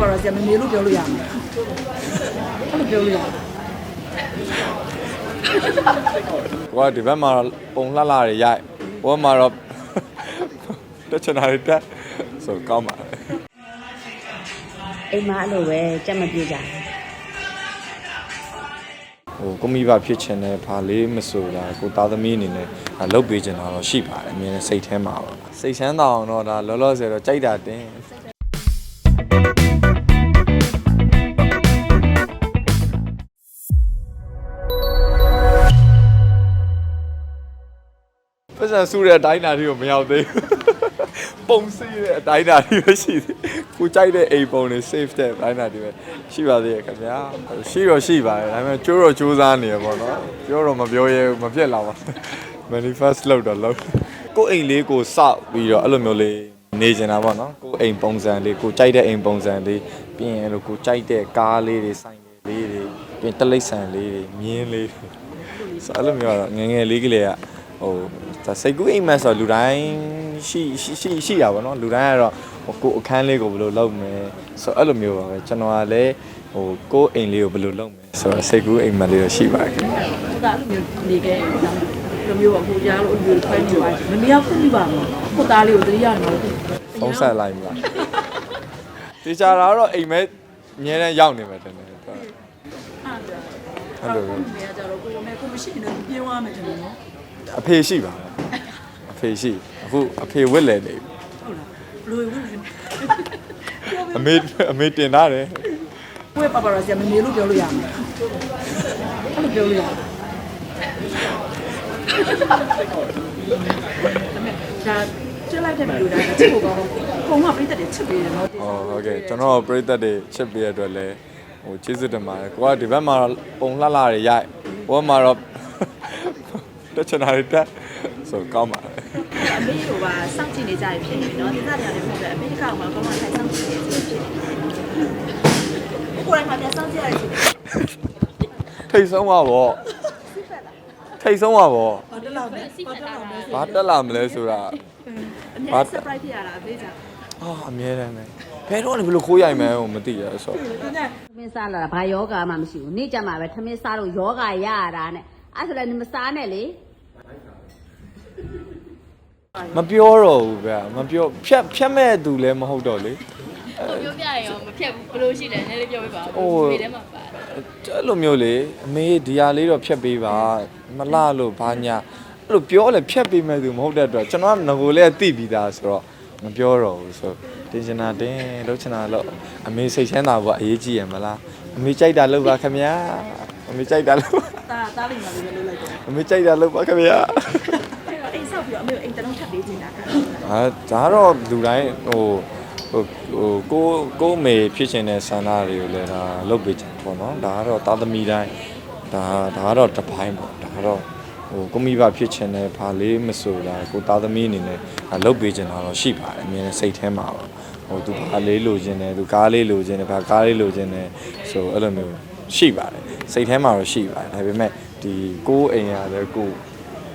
မမေလို့ပြောလို့ရမှာအဲ့လိုပြောလို့ရတယ်ကိုကဒီဘက်မှာတော့ပုံလှလှတွေရိုက်ဘိုးမှာတော့တက်ချင်တာတွေတက်ဆိုကောင်းပါလေအိမ်မှာအဲ့လိုပဲကြက်မပြေကြဘူးဟိုကိုမိဘဖြစ်ချင်တယ်ဘာလေးမဆိုတာကိုသားသမီးအနေနဲ့ဒါလုပ်ပေးချင်တာတော့ရှိပါတယ်အမြင်နဲ့စိတ်ထဲမှာပါစိတ်ချမ်းသာအောင်တော့ဒါလောလောဆယ်တော့ကြိုက်တာတင် ပတ်စံဆူတဲ့အတိုင်းတာတွေကိုမရောက်သေးဘူးပုံစီးတဲ့အတိုင်းတာတွေပဲရှိသေးကိုကြိုက်တဲ့အိမ်ပုံတွေ save တဲ့အတိုင်းတာတွေပဲရှိပါသေးရဲ့ခင်ဗျာရှိတော့ရှိပါတယ်ဒါပေမဲ့ကျိုးတော့စူးစမ်းနေရပေါ့နော်ပြောတော့မပြောရဲဘူးမပြက်လာပါ manifest လုပ်တော့လုပ်ကိုယ့်အိမ်လေးကိုစောက်ပြီးတော့အဲ့လိုမျိုးလေးနေကျင်တာပေါ့နော်ကိုယ့်အိမ်ပုံစံလေးကိုကြိုက်တဲ့အိမ်ပုံစံလေးပြီးရင်အဲ့လိုကိုကြိုက်တဲ့ကားလေးတွေဆိုင်လေးတွေပြီးရင်တလိပ်ဆန်လေးတွေမြင်းလေးတွေဆိုအဲ့လိုမျိုးကတော့ငယ်ငယ်လေးကလေးကဟို ဒါစိတ်ကူးအိမ်မက်ဆိုတော့လူတိုင်းရှိရှိရှိရှိတာပေါ့နော်လူတိုင်းကတော့ဟိုကိုယ်အခန်းလေးကိုဘယ်လိုလုပ်မယ်ဆိုအဲ့လိုမျိုးပါပဲကျွန်တော်ကလည်းဟိုကိုယ်အိမ်လေးကိုဘယ်လိုလုပ်မယ်ဆိုတော့စိတ်ကူးအိမ်မက်လေးတော့ရှိပါတယ်ခင်ဗျသူကအဲ့လိုမျိုးနေခဲ့တယ်နော်ဒီမျိုးအခုကြားလို့အမျိုးဖိုင်းနေပါမမေကခုမိပါမှာကိုသားလေးကိုတတိယနော်ဖုန်းဆက်လိုက်မလားတေချာတာကတော့အိမ်မက်အများနဲ့ရောက်နေမှာတယ်ဟုတ်အဲ့ဒါအဲ့လိုမျိုးနေကြတော့ကိုမေကိုမရှိနေပြေးသွားမယ်တယ်နော်အဖေရှိပါတယ်အ ဖေရှိအခုအဖေဝစ်လေနေပြီဟုတ်လားဘလို့ဝင်လဲအမေအမေတင်ထားတယ်ကိုယ့်ပါပါရစီမမေလို့ပြောလို့ရမှာအဲ့လိုပြောလို့ရတယ်ဒါကျလိုက်တဲ့မျိုးဒါချစ်ဖို့ကောင်းပုံမှန်ပြည့်တဲ့ချစ်ပေးတယ်နော်ဟောဟုတ်ကဲ့ကျွန်တော်ပရိသတ်တွေချစ်ပေးရတဲ့အတွက်လည်းဟိုကျေးဇူးတင်ပါတယ်ကိုကဒီဘက်မှာတော့ပုံလှလှတွေရိုက်ဘိုးမှာတော့တက်ချင်တာတွေတက်ဆိုကောင်းပါလေ အမေတို့ကစောင့်ကြည့်နေကြရဖြစ်နေပြီနော်ဒီသားတွေကလည်းမဟုတ်ဘူးအမေတကောင်မှကောင်းမှထိုင်စောင့်ကြည့်နေကြဖြစ်နေကိုယ်တိုင်မှပြန်စောင့်ကြည့်ရတဲ့ထိတ်ဆုံးပါဗောထိတ်ဆုံးပါဗောဘာတက်လာလဲဘာတက်လာလဲဘာတက်လာမလဲဆိုတာအများ surprise ဖြစ်ရတာအမေကြောင့်အာအမြဲတမ်းပဲဘယ်တော့လဲဘယ်လိုခိုးရိုက်မယ်ဟိုမသိရဆိုထမင်းစားလာတာဘာယောဂမှမရှိဘူးနေ့ကျမှပဲထမင်းစားလို့ယောဂရရတာနဲ့အဲ့ဆိုလည်းနေမစားနဲ့လေ မပြောတော့ဘူးဗျမပြောဖြတ်ဖြတ်မဲ့သူလည်းမဟုတ်တော့လေပြောပြရင်ရောမဖြတ်ဘူးဘယ်လိုရှိလဲနည်းလေးပြောပြပါဟိုဦးဒီထဲမှာပါအဲ့လိုမျိုးလေအမေဒီဟာလေးတော့ဖြတ်ပေးပါမလှလို့ဘာညာအဲ့လိုပြောလဲဖြတ်ပေးမဲ့သူမဟုတ်တဲ့အတွက်ကျွန်တော်ကငကိုလေးကတိပြီးသားဆိုတော့မပြောတော့ဘူးဆိုတင်ချင်တာတင်လှုပ်ချင်တာလှုပ်အမေစိတ်ချမ်းသာဖို့အရေးကြီးရမလားအမေကြိုက်တာလှုပ်ပါခင်ဗျာအမေကြိုက်တာလှုပ်ပါတာတားလိမ့်မှာလည်းလုပ်လိုက်တယ်အမေကြိုက်တာလှုပ်ပါခင်ဗျာအိမ်ဆောက်ပြီးတော့အမေအိမ်တလုံး ထပ်ပေးချင်တာဟာဒါကတော့လူတိုင်းဟိုဟိုဟိုကိုကိုအမေဖြစ်ချင်တဲ့ဆန္ဒတွေကိုလည်းဒါလှုပ်ပေးချင်ပေါ့နော်ဒါကတော့သားသမီးတိုင်းဒါဒါကတော့တစ်ပိုင်းပေါ့ဒါကတော့ဟိုကိုမိဘဖြစ်ချင်တဲ့ဘာလေးမဆိုတာကိုသားသမီးအနေနဲ့ဒါလှုပ်ပေးချင်တာတော့ရှိပါတယ်အမြင်နဲ့စိတ်ထဲမှာပါဟိုသူဘာလေးလိုချင်တယ်သူကားလေးလိုချင်တယ်ဘာကားလေးလိုချင်တယ်ဆိုအဲ့လိုမျိုးရှိပါတယ်စိတ်ထဲမှာတော့ရှိပါတယ်ဒါပေမဲ့ဒီကိုယ်အိမ်ရလည်းကိုယ်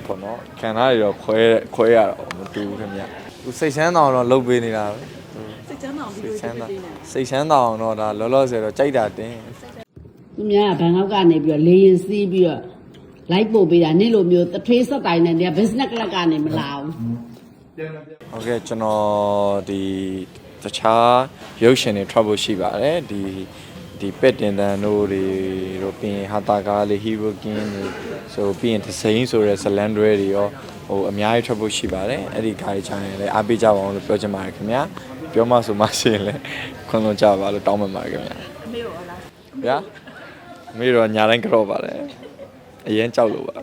ပေါ့နော်ခံထားရတော့ခွဲခွဲရတော့မတူဘူးခင်ဗျသူစိတ်ချမ်းသာအောင်တော့လုပ်ပေးနေတာပဲစိတ်ချမ်းသာအောင်ဒီစိလိုတ်ချဖြစ်မ်းသာနေတယ်စိတ်ချမ်းသာအောင်တော့ဒါလောလောဆယ်တော့ကြိုက်တာတင်သူများကဘန်ကောက်ကနေပြီးတော့လေရင်စီးပြီးတော့လိုက်ပို့ပေးတာနေ့လိုမျိုးတထွေးဆက်တိုင်နဲ့တည်း business class ကနေမလာဘူးဟုတ်ကဲ့ကျွန်တော်ဒီတခြားရုပ်ရှင်တွေ trouble ရှိပါတယ်ဒီ ဒီပက်တင်တန်တို့တွေတို့ပြီးရင်ဟာတာကားလေး hero king တွေဆိုပြီးရင်ဒစိမ့်ဆိုတဲ့ဇလန်ဒရဲတွေရောဟိုအများကြီး trouble ရှိပါတယ်အဲ့ဒီကားကြီးချင်လည်းအားပေးကြပါအောင်လို့ပြောချင်ပါတယ်ခင်ဗျာပြောမှဆိုမှရှိရင်လည်းခွင့်လွှတ်ကြပါလို့တောင်းပန်ပါတယ်ခင်ဗျာအမေရောလားဗျာအမေတော့ညာတိုင်းကြော့ပါတယ်အရင်ကြောက်လို့ပါ